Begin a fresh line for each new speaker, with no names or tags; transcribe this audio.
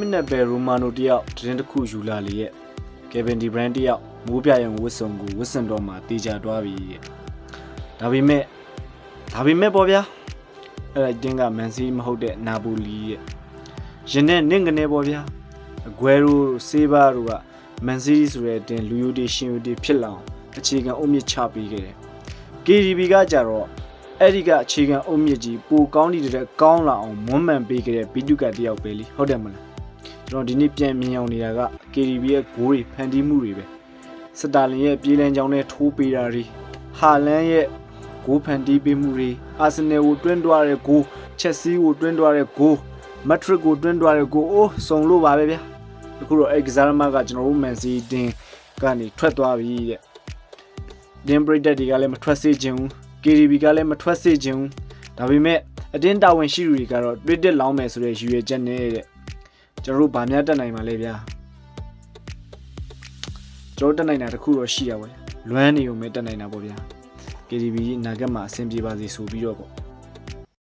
မိနစ်ပဲရိုမာနိုတယောက်တင်းတစ်ခုယူလာလေရဲ့ကယ်ဗင်ဒီဘရန်တယောက်မိုးပြရုံဝစ်စုံကိုဝစ်စင်တော်မှာတေချာသွားပြီရဲ့ဒါပေမဲ့ဒါပေမဲ့ပေါ့ဗျာအဲ့ဒါတင်းကမန်စီမဟုတ်တဲ့နာပိုလီရဲ့ရင်နဲ့နင့်ကနေပေါ့ဗျာအကွဲရိုဆေးဘာတို့ကမန်စီဆိုတဲ့တင်လူယူတီရှင်ယူတီဖြစ်လာအောင်အခြေခံအုံမြင့်ချပေးခဲ့တယ် KDB ကကြတော့အဲ့ဒီကအခြေခံအုံမြင့်ကြီးပိုကောင်းနေတဲ့ကောင်းလာအောင်မွမ်းမံပေးခဲ့တဲ့ဘီတူကတယောက်ပဲလीဟုတ်တယ်မလား ကျွန်တော်ဒီနေ့ပြန်မြင်အောင်နေတာက KDB ရဲ့ဂိုးတွေဖန်တီးမှုတွေပဲစတာလင်ရဲ့ပြေးလန်းချောင်းနဲ့ထိုးပေးတာတွေဟာလန်ရဲ့ဂိုးဖန်တီးပေးမှုတွေအာဆင်နယ်ကိုတွင်းတွားတဲ့ဂိုးချက်စီးကိုတွင်းတွားတဲ့ဂိုးမက်ထရစ်ကိုတွင်းတွားတဲ့ဂိုးအိုးစုံလို့ပါပဲဗျာအခုတော့အဲ့ကစားသမားကကျွန်တော်တို့မန်စီတင်ကနေထွက်သွားပြီတဲ့ဒင်ပရိသတ်တွေကလည်းမထွက်စေချင်ဘူး KDB ကလည်းမထွက်စေချင်ဘူးဒါပေမဲ့အတင်းတာဝန်ရှိသူတွေကတော့တွေ့တက်လောင်းမယ်ဆိုတဲ့ရည်ရွယ်ချက်နဲ့တဲ့ ကျွန်တော်တို့ဗာများတက်နိုင်ပါလေဗျာကျွန်တော်တက်နိုင်တာတစ်ခုတော့ရှိရပါလေလွမ်းနေုံပဲတက်နိုင်တာပေါ့ဗျာ KDB နာဂတ်မှာအဆင်ပြေပါစေဆိုပြီးတော့ပေါ့